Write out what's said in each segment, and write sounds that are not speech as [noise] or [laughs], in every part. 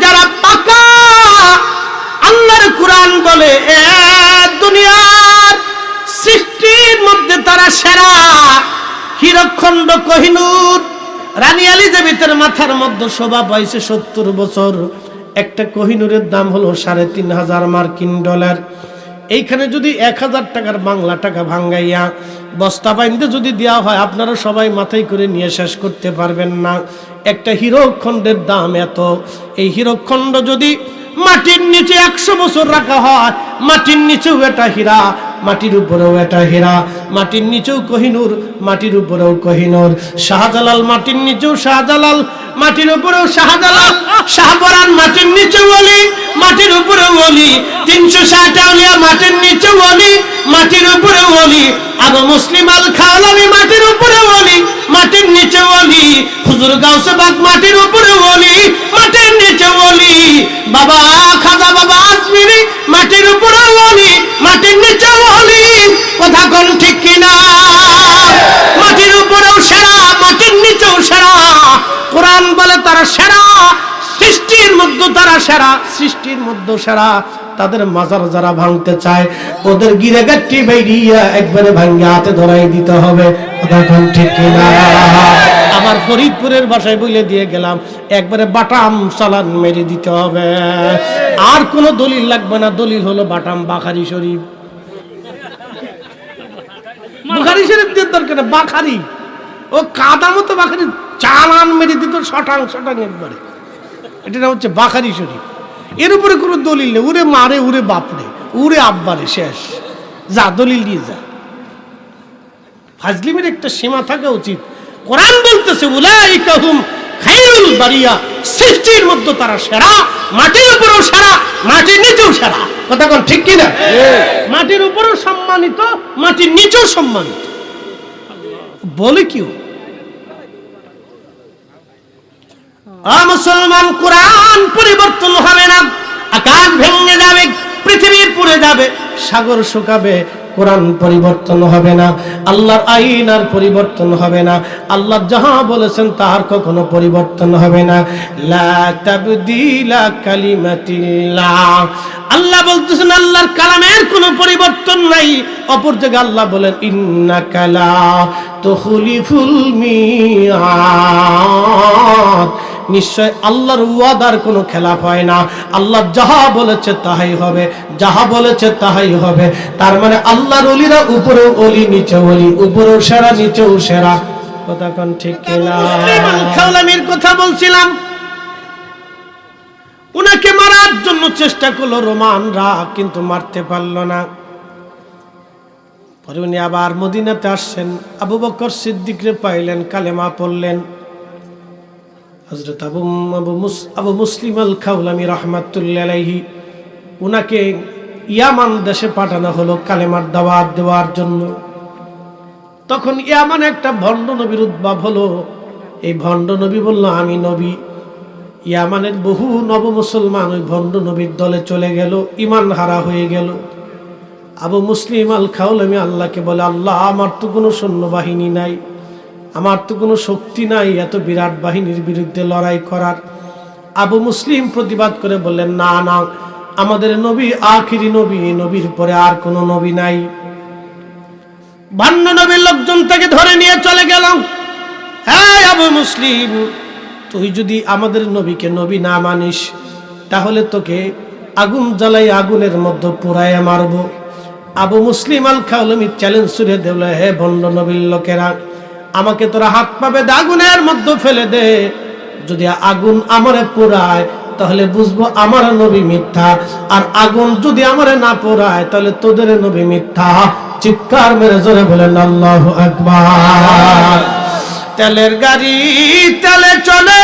যারা পাকা, আল্লাহর কোরআন বলে, এ দুনিয়ার সৃষ্টির মধ্যে তারা সেরা। হিরক্ষণ্ড কহিনুর, রানী এলিজাবেথের মাথার মধ্যে শোভা পাইছে সত্তর বছর। একটা কোহিনুরের দাম হলো সাড়ে তিন হাজার মার্কিন ডলার। এইখানে যদি এক হাজার টাকার বাংলা টাকা ভাঙ্গাইয়া বস্তা বাইন্দে যদি দেওয়া হয়, আপনারা সবাই মাথায় করে নিয়ে শেষ করতে পারবেন না। একটা হীরকখণ্ডের দাম এত। এই হীরকখণ্ড যদি মাটির নিচে একশো বছর রাখা হয়, মাটির নিচেও এটা হীরা। মাটির উপরেও এটা হীরা, মাটির নিচেও কহিনুর, মাটির উপরেও কহিনুর। শাহজালাল মাটির নিচেও শাহজালাল, মাটির উপরেও শাহজালাল শাহপরান মাটির নিচেও বলি মাটির উপরেও বলি তিনশো ষাট আউলিয়া মাটির নিচেও বলি মাটির উপরেও বলি আবু মুসলিম আল খাওয়ালামি মাটির উপরে বলি মাটির নিচে বলি হুজুর গাউসে বাগ মাটির উপরে বলি মাটির নিচে বলি বাবা খাজা বাবা আজমিরি মাটির উপরে বলি মাটির নিচে বলি কথা কোন ঠিক কিনা? মাটির উপরেও সেরা, মাটির নিচেও সেরা। কোরআন বলে তারা সেরা, সৃষ্টির মধ্যে তারা সেরা, সৃষ্টির মধ্যে সেরা। তাদের মাজার যারা ভাঙতে চায়, ওদের গিরে গাঠি বাইরিয়া একবারে ভাঙ্গে হাতে ধরাই দিতে হবে। কথা কোন ঠিক কিনা? আমার ফরিদপুরের বাসায় বলে দিয়ে গেলাম, একবারে বাটাম চালান মেরে দিতে হবে। আর কোনো দলিল লাগবে না, দলিল হলো বাটাম বাখারি শরীফ। বুখারি শরীফ দিয়ে দরকার বাখারি। ও কাদা মতো বাখারি, চালান মেরে দিত শটাং শটাং একবারে। এটা হচ্ছে বাখারি শরীফ। এর উপরে কোনো দলিল নেই, উরে মারে উরে বাপরে উরে আব্বারে শেষ। যা, দলিল দিয়ে যা। ফাজলিমের একটা সীমা থাকা উচিত। কোরআন বলতেছে উলাইকাহুম খাইরুল বারিয়া, সৃষ্টির মধ্যে তারা সেরা, মাটির উপরেও সেরা সেরা কথা কোন ঠিক মাটির উপরও সম্মানিত মাটির নিচেও সম্মানিত। বলে কিউ মুসলমান কোরআন পরিবর্তন হবে না আকাশ ভেঙে যাবে পৃথিবীর পুড়ে যাবে সাগর শুকাবে কোরআন পরিবর্তন হবে না, আল্লাহর আইন আর পরিবর্তন হবে না, আল্লাহ যাহা বলেছেন তার কখনো পরিবর্তন হবে না। আল্লাহ বলতেছেন, আল্লাহর কালামের কোনো পরিবর্তন নাই। অপর জায়গায় আল্লাহ বলেন ইন্না কালা তুখলিফুল মিয়াদ। নিশ্চয় আল্লাহর ওয়াদার কোনো খেলাফ হয় না। আল্লাহ যাহা বলেছে তাহাই হবে যাহা বলেছে তাহাই হবে। তার মানে আল্লাহর অলিরা উপরেও অলি নিচে অলি উপরেও সেরা নিচেও সেরা। কথা কোন ঠিক কিনা? কথা বলছিলাম। উনাকে মারার জন্য চেষ্টা করল রোমানরা কিন্তু মারতে পারল না। পরে উনি আবার মদিনাতে আসছেন। আবু বকর সিদ্দিকরে পাইলেন কালেমা পড়লেন। হজরত আবু আবু মুস, আবু মুসলিম আল খাউলামি রহমাতুল্লাহ উনাকে ইয়ামান দেশে পাঠানো হলো কালেমার দাওয়াত দেওয়ার জন্য। তখন ইয়ামান একটা ভণ্ড নবীর উদ্ভব হলো। এই ভণ্ড নবী বলল, আমি নবী। ইয়ামানের বহু নব মুসলমান ওই ভণ্ড নবীর দলে চলে গেল, ইমান হারা হয়ে গেল। আবু মুসলিম আল খাউলামি আল্লাহকে বলে, আল্লাহ, আমার তো কোনো সৈন্যবাহিনী নাই। আমার তো কোনো শক্তি নাই এত বিরাট বাহিনীর বিরুদ্ধে লড়াই করার। আবু মুসলিম প্রতিবাদ করে বললেন, না না, আমাদের নবী আখিরি নবী নবীর পরে আর কোনো নবী নাই। বান্ন নবীর লোকজন তাকে ধরে নিয়ে চলে গেলাম হ্যাঁ আবু মুসলিম, তুই যদি আমাদের নবীকে নবী না মানিস, তাহলে তোকে আগুন জ্বালাই আগুনের মধ্যে পুরায় মারবো। আবু মুসলিম আল খাউলমি চ্যালেঞ্জ ছুড়ে দেবলে হে ভণ্ড নবীর লোকেরা আমাকে তোরা হাত পাবে আগুনের মধ্যে ফেলে দে। যদি আগুন আমারে পোড়ায়, তাহলে বুঝব আমার নবী মিথ্যা। আর আগুন যদি আমারে না পোড়ায়, তাহলে তোদের নবী মিথ্যা। চিৎকার মেরে জোরে বলেন, আল্লাহ আকবার। তেলের গাড়ি তেলে চলে।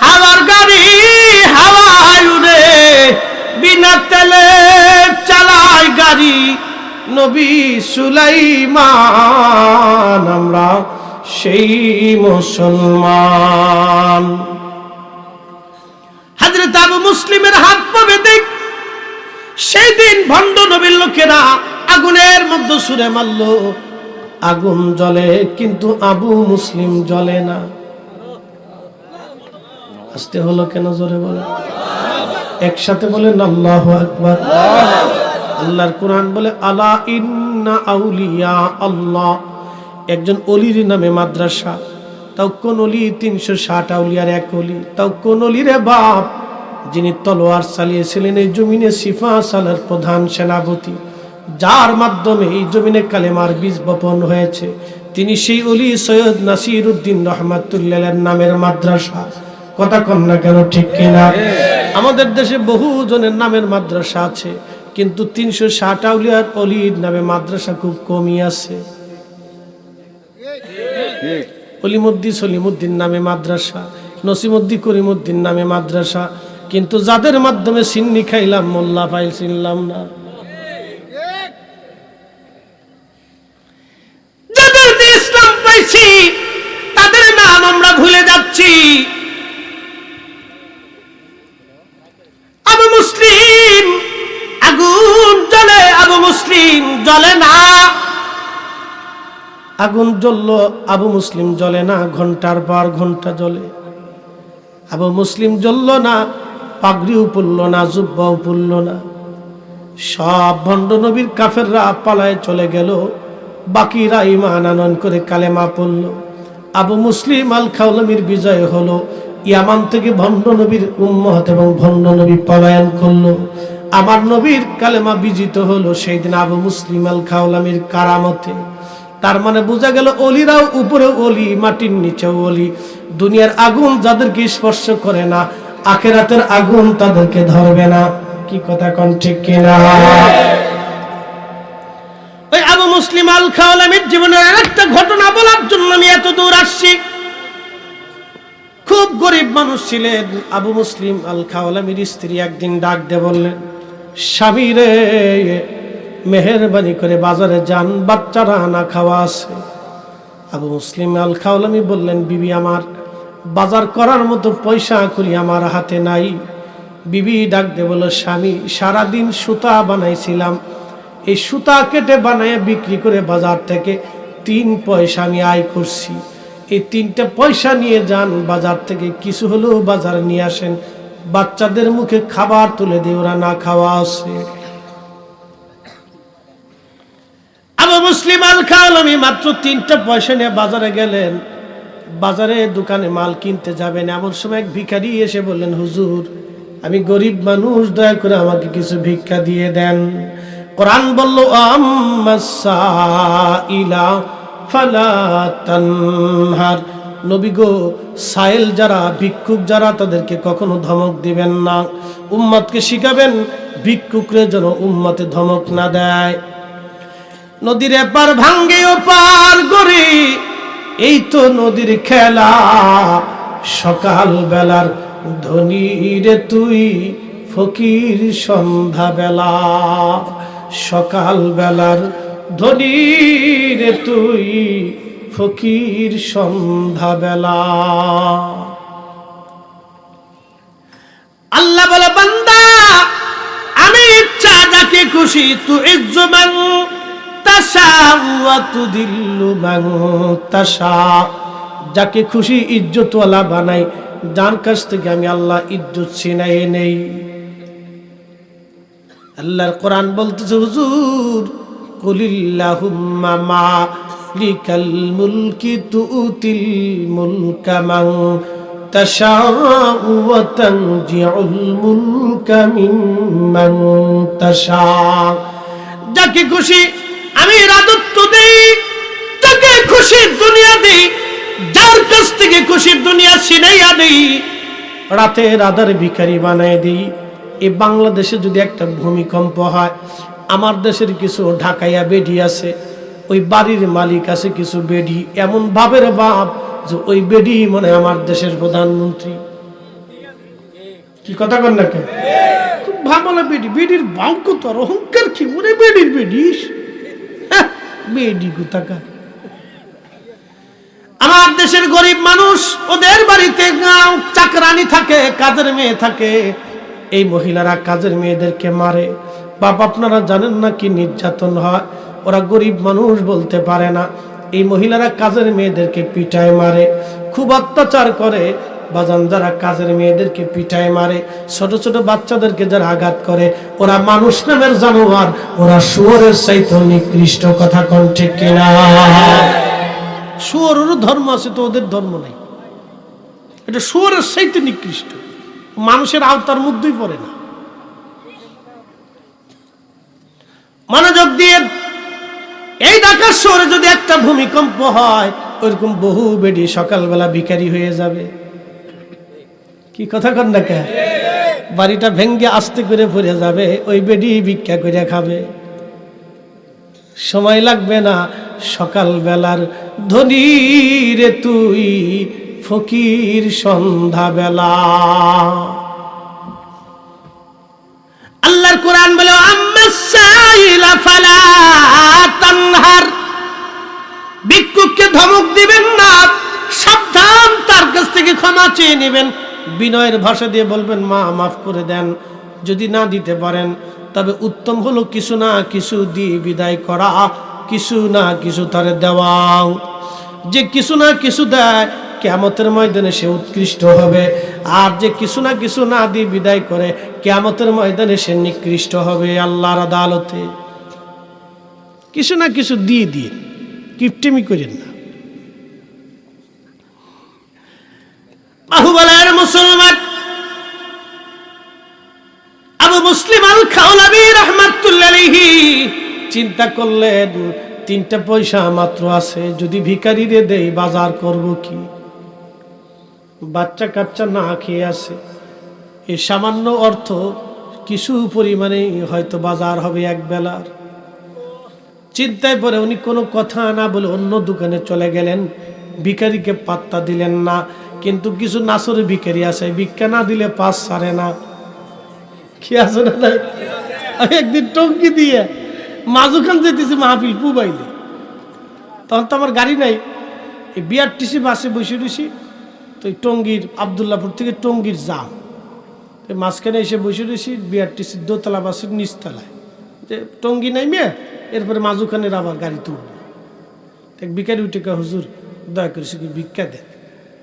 হাওয়ার গাড়ি হাওয়ায় উড়ে। বিনা তেলে চালায় গাড়ি। নবী সুলাইমান, আমরা সেই মুসলমান। হাজরত আবু মুসলিমের হাত পাবে দেখ। সেই দিন ভণ্ড নবীর লোকেরা আগুনের মধ্যে সুরে মারল। আগুন জ্বলে, কিন্তু আবু মুসলিম জ্বলে না। আসতে হলো কেন জোরে বলে? একসাথে বলেন আল্লাহ আকবার। আল্লাহর কোরআন বলে, আলা ইন্না আউলিয়া আল্লাহ। একজন অলির নামে মাদ্রাসা। তাও কোন অলি তিনশো ষাট, আউলিয়ার এক অলি। তাও কোন অলিরে বাপ, যিনি তলোয়ার চালিয়েছিলেন, এই জমিনে সিফা সালার প্রধান সেনাপতি, যার মাধ্যমে এই জমিনে কালেমার বীজ বপন হয়েছে। তিনি সেই অলি সৈয়দ নাসির উদ্দিন রহমাতুল্লাহ নামের মাদ্রাসা। কথা কন না কেন, ঠিক কিনা? আমাদের দেশে বহু জনের নামের মাদ্রাসা আছে। কিন্তু তিনশো ষাট আউলিয়ার অলির নামে মাদ্রাসা খুব কমই আছে। অলিমুদ্দি সলিমুদ্দিন নামে মাদ্রাসা নসিমুদ্দি করিমুদ্দিন নামে মাদ্রাসা, কিন্তু যাদের মাধ্যমে সিন্নি খাইলাম, মোল্লা ফাইল চিনলাম না। যাদের ইসলাম পাইছি, তাদের নাম আমরা ভুলে যাচ্ছি। মুসলিম জ্বলে না। আগুন জ্বলল, আবু মুসলিম জ্বলে না, ঘণ্টার পর ঘণ্টা জ্বলে। আবু মুসলিম জ্বলল না, পাগড়িও পড়ল না, জুব্বাও পড়ল না। সব ভণ্ড নবীর কাফেররা পালায় চলে গেল, বাকিরা ইমান আনয়ন করে কালেমা পড়ল। আবু মুসলিম আল খাউলামির বিজয় হলো, ইয়ামান থেকে ভণ্ড নবীর উম্মত এবং ভণ্ড নবী পলায়ন করল। আমার নবীর কালেমা বিজিত হলো সেই দিন আবু মুসলিম আল খাউলামির কারামতে। তার মানে বোঝা গেল অলিরাও উপরে অলি, মাটির নিচেও অলি। দুনিয়ার আগুন যাদেরকে স্পর্শ করে না, আখেরাতের আগুন তাদেরকে ধরবে না। কি কথা কন ঠিক কিনা? ওই আবু মুসলিম আল খাওয়ালামের জীবনের আরেকটা ঘটনা বলার জন্য আমি এত দূর আসছি। খুব গরিব মানুষ ছিলেন আবু মুসলিম আল খাওয়ালামের স্ত্রী একদিন ডাক দে বললেন স্বামী রে মেহরবানি করে বাজারে যান, বাচ্চারা আনা খাওয়া আছে। আবু মুসলিম আল খাওলামি বললেন, বিবি আমার, বাজার করার মতো পয়সা করি আমার হাতে নাই। বিবি ডাক দে বলল, স্বামী, সারাদিন সুতা বানাইছিলাম। এই সুতা কেটে বানায় বিক্রি করে বাজার থেকে তিন পয়সা আমি আয় করছি। এই তিনটা পয়সা নিয়ে যান, বাজার থেকে কিছু হলেও বাজারে নিয়ে আসেন। বাচ্চাদের মুখে খাবার তুলে দিয়ে ওরা না খাওয়া আসে আবু মুসলিম আল খাওয়ালামি মাত্র তিনটা পয়সা নিয়ে বাজারে গেলেন। বাজারে দোকানে মাল কিনতে যাবেন। এমন সময় এক ভিখারি এসে বললেন, হুজুর, আমি গরিব মানুষ, দয়া করে আমাকে কিছু ভিক্ষা দিয়ে দেন। কোরআন বলল ইলা ফালা তানহার। নবী গো সাইল যারা, ভিক্ষুক যারা, তাদেরকে কখনো ধমক দিবেন না। উম্মতকে শিখাবেন, ভিক্ষুকরে যেন উম্মতে ধমক না দেয়। নদীর এপার ভাঙ্গে পার করে এই তো নদীর খেলা। সকাল বেলার ধনী রে তুই, ফকির সন্ধ্যা বেলা। সকাল বেলার ধনী রে তুই ফকির সন্ধ্যা বেলা আল্লাহ বলে, বান্দা, আমি ইচ্ছা যাকে খুশি, তু ইজ্জমান মান যাকে খুশি ইজ্জতওয়ালা বানাই, যার কাছ থেকে আমি আল্লাহ ইজ্জত ছিনাই নেই। আল্লাহর কোরআন বলতেছে, হুজুর, কুলিল্লাহুম্মা মালিকাল মুলকি তুতিল মুলকা মান تشاء وتنزع الملك ممن تشاء যাকে খুশি আমি রাজত্ব দেই যাকে খুশি দুনিয়া দেই যার কাছ থেকে খুশির দুনিয়া ছিনাইয়া দেই রাতে রাধার ভিখারি বানায় দিই এই বাংলাদেশে যদি একটা ভূমিকম্প হয় আমার দেশের কিছু ঢাকাইয়া বেডি আছে ওই বাড়ির মালিক আছে কিছু বেডি এমন ভাবের বাপ যে ওই বেডি মনে আমার দেশের প্রধানমন্ত্রী। কি কথা কর না কে? বেডি বেডির বাক্য তো আর অহংকার কি? বেডির হ্যাঁ, বেডি কোথাকার। আমার দেশের গরিব মানুষ ওদের বাড়িতে গাঁও চাকরানি থাকে কাজের মেয়ে থাকে। এই মহিলারা কাজের মেয়েদেরকে মারে। বাপ আপনারা জানেন না কি নির্যাতন হয়? ওরা গরিব মানুষ বলতে পারে না। এই মহিলারা কাজের মেয়েদেরকে পিটায় মারে, খুব অত্যাচার করে। বাজান যারা কাজের মেয়েদেরকে পিঠায় মারে, ছোট ছোট বাচ্চাদেরকে যারা আঘাত করে, ওরা মানুষ নামের জানোয়ার, ওরা শুয়োরের চাইতে নিকৃষ্ট কথা কোন ঠিক কিনা? শুয়োরেরও ধর্ম আছে তো ওদের ধর্ম নেই। এটা শুয়োরের চাইতে নিকৃষ্ট। মানুষের আওতার মধ্যেই পড়ে না। মনোযোগ দিয়ে এই ঢাকার শহরে যদি একটা ভূমিকম্প হয় ওইরকম বহু বেডি সকালবেলা ভিখারি হয়ে যাবে। কি কথা কন না কে বাড়িটা ভেঙ্গে আস্তে করে পড়ে যাবে, ওই বেডি ভিক্ষা করে খাবে। সময় লাগবে না, সকালবেলার ধনী রে তুই ফকির সন্ধ্যাবেলা। আল্লাহর কোরআন বলে তানহার ভিক্ষুককে ধমক দিবেন না, সাবধান, তার কাছ থেকে ক্ষমা চেয়ে নেবেন। বিনয়ের ভাষা দিয়ে বলবেন, মা, মাফ করে দেন, যদি না দিতে পারেন, তবে উত্তম হলো কিছু না কিছু দিয়ে বিদায় করা, কিছু না কিছু তারে দেওয়া। যে কিছু না কিছু দেয় কেমতের ময়দানে সে উৎকৃষ্ট হবে। আর যে কিছু না কিছু না দিয়ে বিদায় করে কেমতের ময়দানে সে নিকৃষ্ট হবে আল্লাহর আদালতে। কিছু না কিছু দিয়ে দিয়ে, কিপটেমি করেন না। মুসলমান আবু মুসলিম আল খাওলাবি রহমাতুল্লাহি চিন্তা করলেন, তিনটা পয়সা মাত্র আছে, যদি ভিকারিরে দেই, বাজার করব কি? বাচ্চা কাচ্চা না খেয়ে আছে। এই সামান্য অর্থ কিছু পরিমাণে হয়তো বাজার হবে এক বেলার। চিন্তায় পরে উনি কোনো কথা না বলে অন্য দোকানে চলে গেলেন। ভিখারিকে পাত্তা দিলেন না, কিন্তু কিছু নাসরে ভিখারি আছে, ভিক্ষা না দিলে পাস সারে না। কি আছে না? আমি একদিন টঙ্কি দিয়ে মাজুখান যেতেছি মাহফিল পুবাইলে। তখন তো আমার গাড়ি নাই। এই বিআরটিসি বাসে বসে রয়েছি তো টঙ্গীর আবদুল্লাপুর থেকে টঙ্গীর তো মাঝখানে এসে বসে রয়েছি বিআরটিসির দোতলা বাসের নিচতলায়। যে টঙ্গি নাই মেয়ে এরপরে মাজুখানের আবার গাড়ি তুলব। এক বিকারি উঠে হুজুর, দয়া করে সে ভিক্ষা দেন?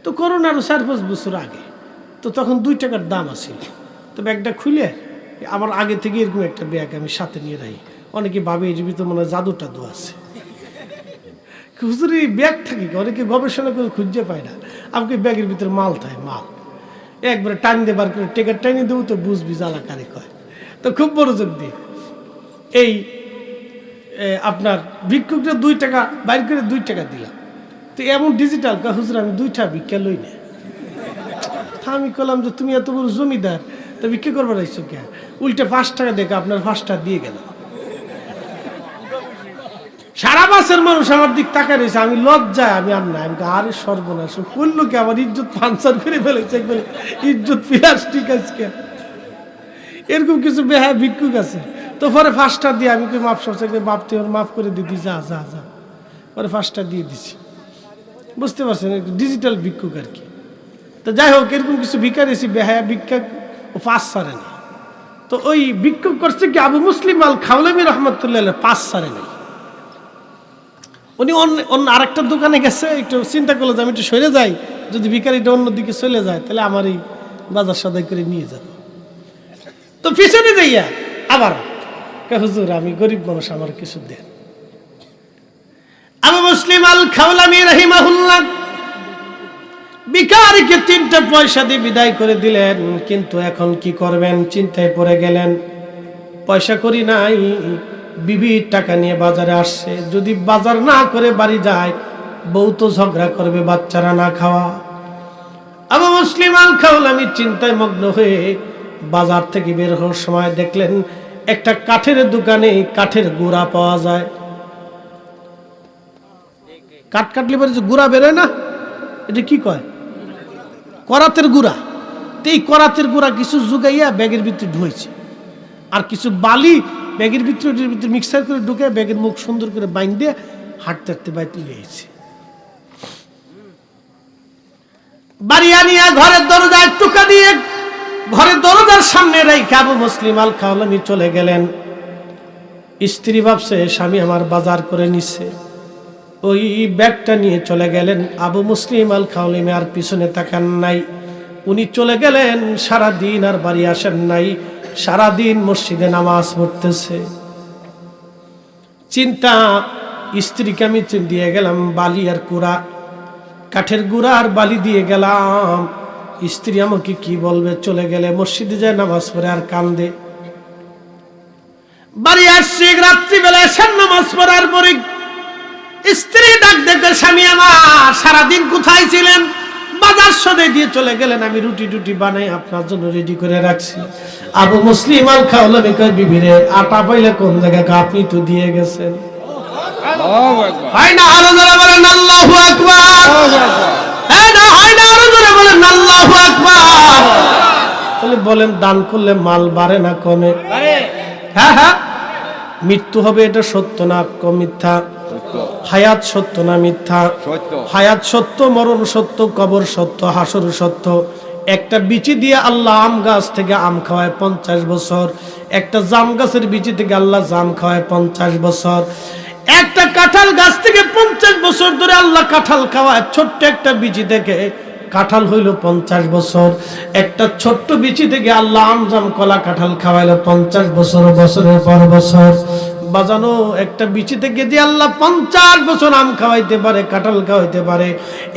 তো করোনারও চার পাঁচ বছর আগে, তো তখন দুই টাকার দাম আছিল। তো ব্যাগটা খুলে আমার আগে থেকে এরকম একটা ব্যাগ আমি সাথে নিয়ে রাখি। অনেকে ভাবে এর ভিতরে মনে হয় জাদু আছে। এই ব্যাগ থাকি? অনেকে গবেষণা করে খুঁজে পায় না। আমাকে ব্যাগের ভিতরে মাল থাকে, মাল। একবারে টান দিয়ে বার করে টেকার টাইনে দেবো তো বুঝবি জ্বালা কারে কয়। তো খুব মনোযোগ দিয়ে। এই আপনার ভিক্ষুকটা দুই টাকা, বাইর করে দুই টাকা দিলাম। তো এমন ডিজিটাল কা হুজুর আমি দুইটা ভিক্ষা লই না। আমি কলাম যে তুমি এত বড় জমিদার, তা ভিক্ষা করবার আইসো কে? উল্টে পাঁচ টাকা দেখে আপনার পাঁচটা দিয়ে গেলাম। সারা মাসের মানুষ আমার দিক তাকায় রয়েছে, আমি লজ্জায়, আমি আর না আমি আরে সর্বনাশ করল কি? আমার ইজ্জত পাঞ্চার করে ফেলেছে ইজ্জত প্লাস্টিক আজকে। এরকম কিছু বেহা ভিক্ষুক আছে। তো পরে ফার্স্টটা দিয়ে আমি কই, মাফ সরছে বাপ তুই মাফ করে দিদি যা যা যা। পরে ফার্স্টটা দিয়ে দিছি। বুঝতে পারছেন ডিজিটাল ভিক্ষুক আর কি। তো যাই হোক, এরকম কিছু ভিক্ষা দিয়েছি বেহায়া ভিক্ষা ও পাঁচ সারে না তো ওই ভিক্ষুক করছে কি, আবু মুসলিম আল খাওলামি রহমতুল্লাহ পাঁচ সারে নেই। উনি অন্য অন্য আরেকটা দোকানে গেছে, একটু চিন্তা করল যে আমি একটু সরে যাই, যদি ভিকারিটা অন্যদিকে চলে যায়, তাহলে আমার এই বাজার সদাই করে নিয়ে যাবে। তো পিছনে যাইয়া আবার হুজুর, আমি গরিব মানুষ, আমার কিছু দেন। আবু মুসলিম আল খাওলামি রহিমাহুল্লাহ বিকারিকে তিনটা পয়সা দিয়ে বিদায় করে দিলেন, কিন্তু এখন কি করবেন? চিন্তায় পড়ে গেলেন। পয়সা করি নাই বিবির টাকা নিয়ে বাজারে আসছে। যদি বাজার না করে বাড়ি যায়, বউ তো ঝগড়া করবে, বাচ্চারা না খাওয়া। আবু মুসলিম আল আমি চিন্তায় মগ্ন হয়ে বাজার থেকে বের হওয়ার সময় দেখলেন একটা কাঠের দোকানে কাঠের গুঁড়া পাওয়া যায়। কাঠ কাটলে পরে যে গুঁড়া বেরোয় না, এটা কি কয়? করাতের গুড়া। তো এই করাতের গুঁড়া কিছু জুগাইয়া ব্যাগের ভিতরে ঢুয়েছে আর কিছু বালি ব্যাগের ভিতরে, ওটার ভিতরে মিক্সার করে ঢুকে ব্যাগের মুখ সুন্দর করে বাইন দিয়ে হাঁটতে হাঁটতে তুলে এসেছে বাড়ি আনিয়া ঘরের দরজায় টুকা দিয়ে ঘরের দরজার সামনে রেখে আবু মুসলিম আল খাওলামি চলে গেলেন। স্ত্রী ভাবছে, স্বামী আমার বাজার করে নিচ্ছে ওই ব্যাগটা নিয়ে চলে গেলেন। আবু মুসলিম আল খাওলিমে আর পিছনে তাকান নাই। উনি চলে গেলেন সারা দিন আর বাড়ি আসেন নাই। সারা দিন মসজিদে নামাজ পড়তেছে। চিন্তা, স্ত্রীকে আমি দিয়ে গেলাম, বালি আর কুড়া। কাঠের গুড়া আর বালি দিয়ে গেলাম। স্ত্রী আমাকে কি বলবে, চলে গেলে মসজিদে যায়, নামাজ পড়ে আর কান্দে। বাড়ি আসছি, রাত্রিবেলা এসে নামাজ পড়ার পরে স্ত্রী ডাক দেখে, স্বামী আমার, সারাদিন কোথায় ছিলেন? বাজার সদে দিয়ে চলে গেলেন আমি রুটি টুটি বানাই আপনার জন্য রেডি করে রাখছি। আবু মুসলিম আল খাওয়ালামি কয় বিবিরে আটা পাইলে কোন জায়গায় আপনি তো দিয়ে গেছেন? হয় না আরও জোরে বলেন আল্লাহু আকবার। হ্যাঁ না হয় না আরও জোরে বলেন আল্লাহু আকবার। তাহলে বলেন দান করলে মাল বাড়ে না কমে? হ্যাঁ হ্যাঁ। মৃত্যু হবে এটা সত্য না মিথ্যা? হায়াত সত্য না মিথ্যা? হায়াত সত্য মরণ সত্য কবর সত্য হাসর সত্য। একটা বিচি দিয়ে আল্লাহ আম গাছ থেকে আম খাওয়ায় পঞ্চাশ বছর। একটা জাম গাছের বিচি থেকে আল্লাহ জাম খাওয়ায় পঞ্চাশ বছর। একটা কাঁঠাল গাছ থেকে পঞ্চাশ বছর ধরে আল্লাহ কাঁঠাল খাওয়ায়। ছোট্ট একটা বিচি থেকে কাঁঠাল হইল পঞ্চাশ বছর। একটা ছোট্ট বিচি থেকে আল্লাহ আমজাম কলা কাঁঠাল খাওয়াইলো পঞ্চাশ বছর বছরের পর বছর। বাজানো একটা বিচি থেকে যে আল্লাহ পঞ্চাশ বছর আম খাওয়াইতে পারে, কাঁঠাল খাওয়াইতে পারে,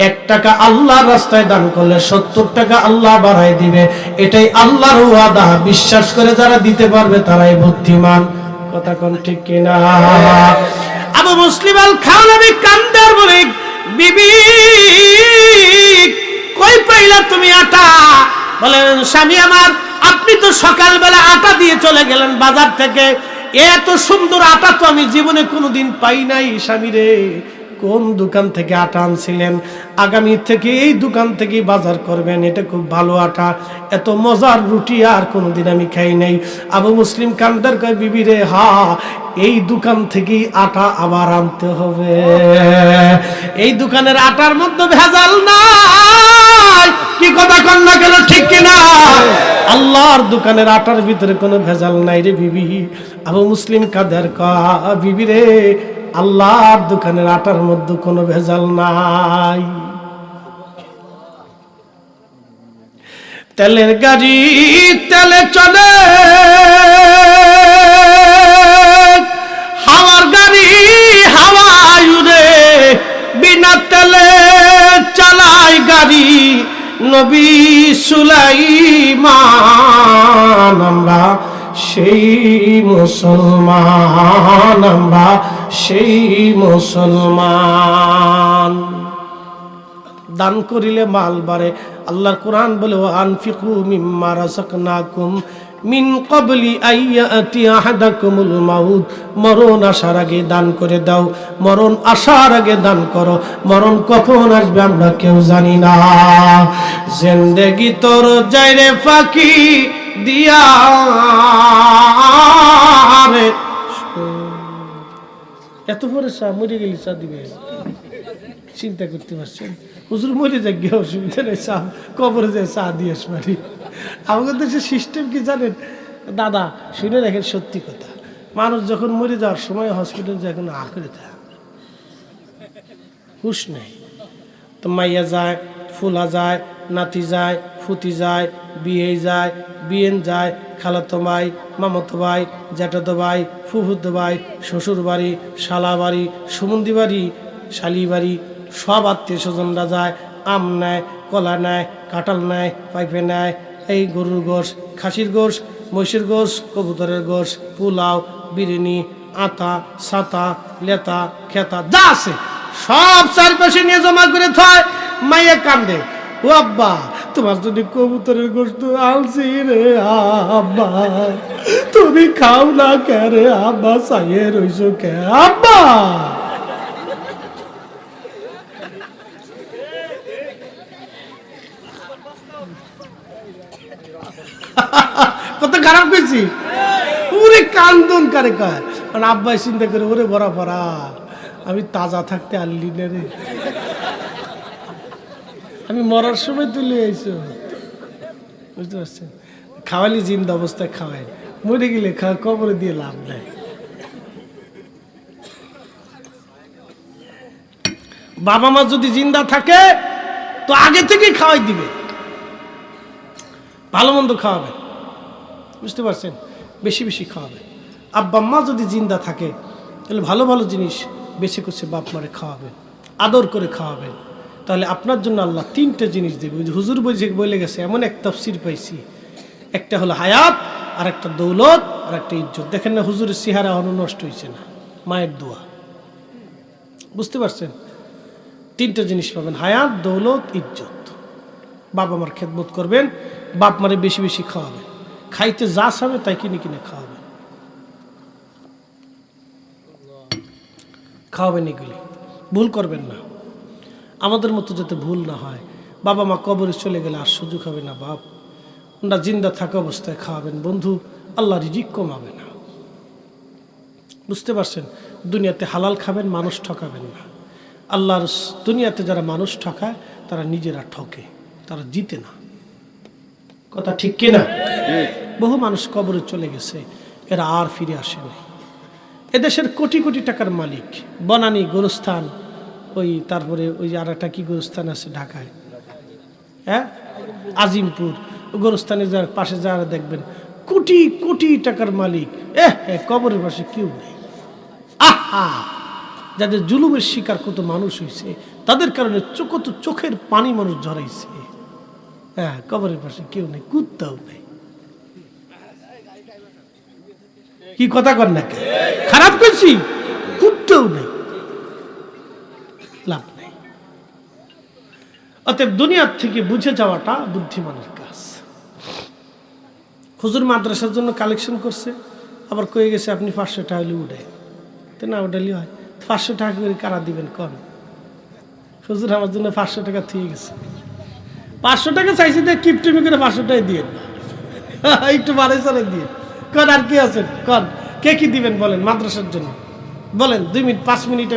এক টাকা আল্লাহর রাস্তায় দান করলে সত্তর টাকা আল্লাহ বাড়াই দিবে। এটাই আল্লাহর ওয়াদা। বিশ্বাস করে যারা দিতে পারবে তারাই বুদ্ধিমান। কথা কোন ঠিক কিনা? আবু মুসলিম আল খান আমি কান্দার বলে, বিবি, কই পাইলা তুমি আটা? বলেন, স্বামী আমার, আপনি তো সকালবেলা আটা দিয়ে চলে গেলেন বাজার থেকে। এত সুন্দর আটা তো আমি জীবনে কোনোদিন পাই নাই, স্বামী রে। কোন দোকান থেকে আটা আনছিলেন? আগামী থেকে এই দোকান থেকে বাজার করবেন, এটা খুব ভালো আটা। এত মজার রুটি আর কোনোদিন আমি খাই নাই। আবু মুসলিম কান্দার কয়, বিবি রে, হা, এই দোকান থেকেই আটা আবার আনতে হবে। এই দোকানের আটার মধ্যে ভেজাল নাই। কি কথা কন না কেন, ঠিক কিনা? আল্লাহর দোকানের আটার ভিতরে কোনো ভেজাল নাই রে বিবি। আবু মুসলিম কাদের কা বিবি রে, আল্লাহর দোকানের আটার মধ্যে কোনো ভেজাল নাই। তেলের গাড়ি, তেলে চলে। হাওয়ার গাড়ি, হাওয়ায় উড়ে বিনা তেলে চালায় গাড়ি, নবী সুলাইমান, আমরা সেই মুসলমান আমরা, সেই মুসলমান। দান করিলে মাল বাড়ে। আল্লাহর কোরআন বলে আনফিকু মিম্মা রাযাকনাকুম মিন ক্বাবলি আইয়াতি আহাদাকুমুল মাউত। মরণ আসার আগে দান করে দাও। মরণ আসার আগে দান করো। মরণ কখন আসবে আমরা কেউ জানি না। জিন্দেগি তোর যাইরে ফাঁকি দিয়া এত পরে চা মরে গেলি চা দিবে। চিন্তা করতে পারছেন হুজুর মরে যাক, গিয়ে অসুবিধা নেই, চা, কবরে যায় চা দিয়ে পারি আমাদের দেশের সিস্টেম কি জানেন? দাদা, শুনে রাখেন সত্যি কথা। মানুষ যখন মরে যাওয়ার সময় হসপিটাল যায়, এখন আ করে দেয় হুশ নেই। তো মাইয়া যায়, ফুলা যায়, নাতি যায় ফুতি যায়, বিয়ে যায়, বিয়েন যায়, খালাতো ভাই, মামাতো ভাই, জ্যাঠাতো ভাই, ফুফুতো ভাই, শ্বশুর বাড়ি, শালা বাড়ি, সুমন্দি বাড়ি, শালি বাড়ি, সব আত্মীয় স্বজনরা যায়, আম নেয়, কলা নেয়, কাঁঠাল নেয়, পাইপে নেয়, এই গরুর গোশ, খাসির গোশ, মহিষের গোশ, কবুতরের গোশ, পোলাও বিরিয়ানি আতা, সাতা, লেতা, খেতা, যা আছে, সব চারপাশে নিয়ে জমা করে থয়, মাইয়ে কান্দে, ও আব্বা তোমার যদি কবুতরের গোস্ত আলছি রে আব্বা তুমি খাও না কে রে আব্বা চাইয়ে রইছো কে আব্বা কত খারাপ কইছি? ওরে কান্দন কারে কয়? কারণ আব্বাই চিন্তা করে, ওরে বড়া পড়া আমি তাজা থাকতে আনলি না রে। আমি মরার সময় তুলে আইছো। বুঝতে পারছেন? খাওয়ালি জিন্দা অবস্থায় খাওয়াই মরে গেলে খাওয়া কবরে দিয়ে লাভ নাই। বাবা মা যদি জিন্দা থাকে, তো আগে থেকে খাওয়াই দিবে। ভালো মন্দ খাওয়াবে। বুঝতে পারছেন? বেশি বেশি খাওয়াবে। আব্বা আম্মা যদি জিন্দা থাকে, তাহলে ভালো ভালো জিনিস বেছে করছে, বাপ মারে খাওয়াবেন আদর করে খাওয়াবেন তাহলে আপনার জন্য আল্লাহ তিনটে জিনিস দেবে। হুজুর বই বলে গেছে, এমন এক তফসির পাইছি। একটা হলো হায়াত আর একটা দৌলত আর একটা ইজ্জত। দেখেন না, হুজুরের চেহারা এখনও নষ্ট হয়েছে না। মায়ের দোয়া। বুঝতে পারছেন? তিনটে জিনিস পাবেন, হায়াত, দৌলত, ইজ্জত। বাবা মার খেদমত করবেন, বাপ মারে বেশি বেশি খাওয়াবেন। খাইতে যা চাবে তাই কিনে কিনে খাওয়াবেন। খাওয়াবেন এগুলি। ভুল করবেন না। আমাদের মতো যাতে ভুল না হয়। বাবা মা কবরে চলে গেলে আর সুযোগ হবে না বাপ। ওনারা জিন্দা থাকা অবস্থায় খাওয়াবেন। বন্ধু, আল্লাহ রিজিক কমাবে না। বুঝতে পারছেন? দুনিয়াতে হালাল খাবেন, মানুষ ঠকাবেন না। আল্লাহর দুনিয়াতে যারা মানুষ ঠকায়, তারা নিজেরা ঠকে। তারা জিতে না। কথা ঠিক কিনা বহু মানুষ কবরে চলে গেছে। এরা আর ফিরে আসে নাই। এদেশের কোটি কোটি টাকার মালিক, বনানী, গোরস্থান ওই তারপরে ওই আর একটা কি গোরস্থান আছে ঢাকায়? হ্যাঁ? আজিমপুর। গোরস্থানে যার পাশে যারা দেখবেন, কোটি কোটি টাকার মালিক। এ কবরের পাশে কেউ নেই। আহা! যাদের জুলুমের শিকার কত মানুষ হয়েছে তাদের কারণে কত চোখের পানি মানুষ ঝরাইছে হ্যাঁ কবরের পাশে কেউ নেই, কুত্তাও নেই। কি কথা কর না? খারাপ করছি? কুত্তাও নেই লাভ নেই অতএব দুনিয়ার থেকে বুঝে যাওয়াটা বুদ্ধিমানের কাজ। হুজুর মাদ্রাসার জন্য কালেকশন করছে, আবার কয়ে গেছে, আপনি পাঁচশো টাকা হলে উঠে তো না উঠালি হয়। পাঁচশো টাকা করে কারা দিবেন কন? হুজুর আমার জন্য পাঁচশো টাকা থুয়ে গেছে। পাঁচশো টাকা চাইছি দিয়ে কিপটিমি করে পাঁচশো টাকা দিয়ে [laughs] একটু বাড়ে চলে দিয়ে। কন আর কি আছেন কন। কে কি দিবেন বলেন মাদ্রাসার জন্য? বলেন, দুই মিনিট, পাঁচ মিনিট